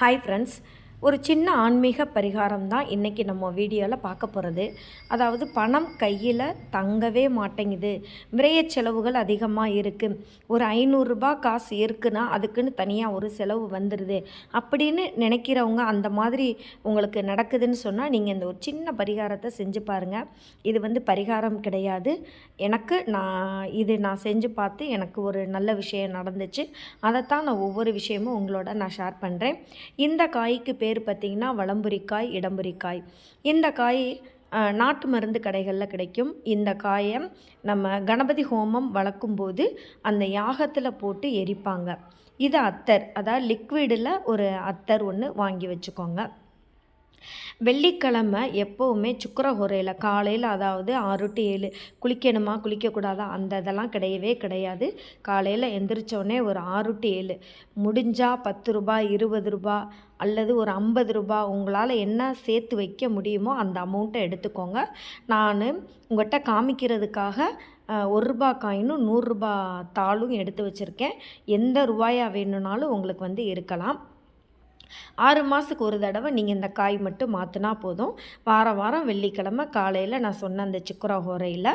Hi friends ஒரு சின்ன ஆன்மீக பரிகாரம் தான் இன்றைக்கி நம்ம வீடியோவில் பார்க்க போகிறது அதாவது பணம் கையில் தங்கவே மாட்டேங்குது. விரைய செலவுகள் அதிகமாக இருக்குது ஒரு ஐநூறுரூபா காசு இருக்குன்னா அதுக்குன்னு தனியாக ஒரு செலவு வந்துடுது அப்படின்னு நினைக்கிறவங்க அந்த மாதிரி உங்களுக்கு நடக்குதுன்னு சொன்னால் நீங்கள் இந்த ஒரு சின்ன பரிகாரத்தை செஞ்சு பாருங்கள் இது வந்து பரிகாரம் கிடையாது. எனக்கு நான் இது நான் செஞ்சு பார்த்து எனக்கு ஒரு நல்ல விஷயம் நடந்துச்சு. அதைத்தான் நான் ஒவ்வொரு விஷயமும் உங்களோட நான் ஷேர் பண்ணுறேன் இந்த காய்க்கு பேர் பார்த்திங்கன்னா வளம்புரிக்காய் இடம்புரிக்காய். இந்த காய் நாட்டு மருந்து கடைகளில் கிடைக்கும். இந்த காயை நம்ம கணபதி ஹோமம் வளர்க்கும்போது அந்த யாகத்தில் போட்டு எரிப்பாங்க. இது அத்தர் அதாவது லிக்விடில் ஒரு அத்தர் ஒன்று வாங்கி வச்சுக்கோங்க. வெள்ளிக்கிழமை எப்போவுமே சுக்கரஹோரையில் காலையில் அதாவது ஆறு டு ஏழு குளிக்கணுமா குளிக்கக்கூடாதா? அந்த இதெல்லாம் கிடையவே கிடையாது. காலையில் எந்திரிச்சோடனே ஒரு ஆறு டு ஏழு முடிஞ்சால் பத்து ரூபாய் இருபது ரூபாய் அல்லது ஒரு ஐம்பது ரூபாய் உங்களால் என்ன சேர்த்து வைக்க முடியுமோ அந்த அமௌண்ட்டை எடுத்துக்கோங்க. நான் உங்கள்கிட்ட காமிக்கிறதுக்காக ஒரு ரூபா காயினும் நூறுரூபா தாளும் எடுத்து வச்சுருக்கேன். எந்த ரூபாயாக வேணும்னாலும் உங்களுக்கு வந்து இருக்கலாம். ஆறு மாதத்துக்கு ஒரு தடவை நீங்கள் இந்த காய் மட்டும் மாற்றினா போதும். வாரம் வாரம் வெள்ளிக்கிழமை காலையில் நான் சொன்ன அந்த சிக்குரா ஹோரையில்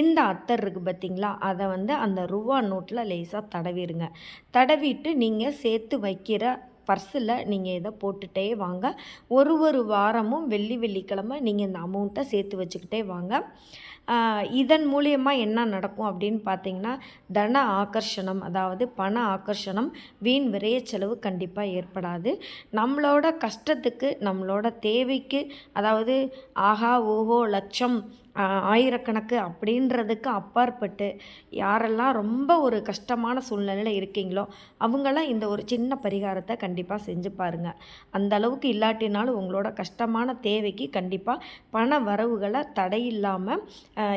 இந்த அத்தர் இருக்குது பார்த்திங்களா அதை வந்து அந்த ரூபா நோட்டில் லேசாக தடவிடுங்க தடவிட்டு நீங்கள் சேர்த்து வைக்கிற பர்ஸில் நீங்கள் இதை போட்டுகிட்டே வாங்க. ஒரு ஒரு வாரமும் வெள்ளி வெள்ளிக்கிழமை நீங்கள் இந்த அமௌண்ட்டை சேர்த்து வச்சுக்கிட்டே வாங்க. இதன் மூலியமாக என்ன நடக்கும் அப்படின்னு பார்த்தீங்கன்னா தன ஆகர்ஷணம் அதாவது பண ஆகர்ஷணம் வீண் விரைய செலவு கண்டிப்பாக ஏற்படாது. நம்மளோட கஷ்டத்துக்கு நம்மளோட தேவைக்கு அதாவது ஆஹா ஓஹோ லட்சம் ஆயிரக்கணக்கு அப்படின்றதுக்கு அப்பாற்பட்டு யாரெல்லாம் ரொம்ப ஒரு கஷ்டமான சூழ்நிலையில் இருக்கீங்களோ அவங்களாம் இந்த ஒரு சின்ன பரிகாரத்தை கண்டிப்பாக செஞ்சு பாருங்கள் அந்த அளவுக்கு இல்லாட்டினாலும் உங்களோட கஷ்டமான தேவைக்கு கண்டிப்பாக பண வரவுகளை தடையில்லாமல்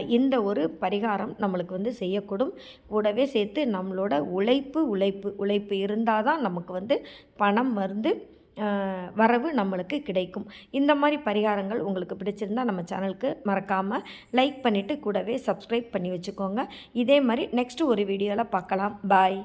இந்த ஒரு பரிகாரம் நம்மளுக்கு வந்து செய்யக்கூடும். கூடவே சேர்த்து நம்மளோட உழைப்பு உழைப்பு உழைப்பு இருந்தால் தான் நமக்கு வந்து பணம் வந்து வரவு நம்மளுக்கு கிடைக்கும். இந்த மாதிரி பரிகாரங்கள் உங்களுக்கு பிடிச்சிருந்தா நம்ம சேனலுக்கு மறக்காமல் லைக் பண்ணிவிட்டு கூடவே சப்ஸ்கிரைப் பண்ணி வச்சுக்கோங்க. இதே மாதிரி நெக்ஸ்ட்டு ஒரு வீடியோவில் பார்க்கலாம். பாய்.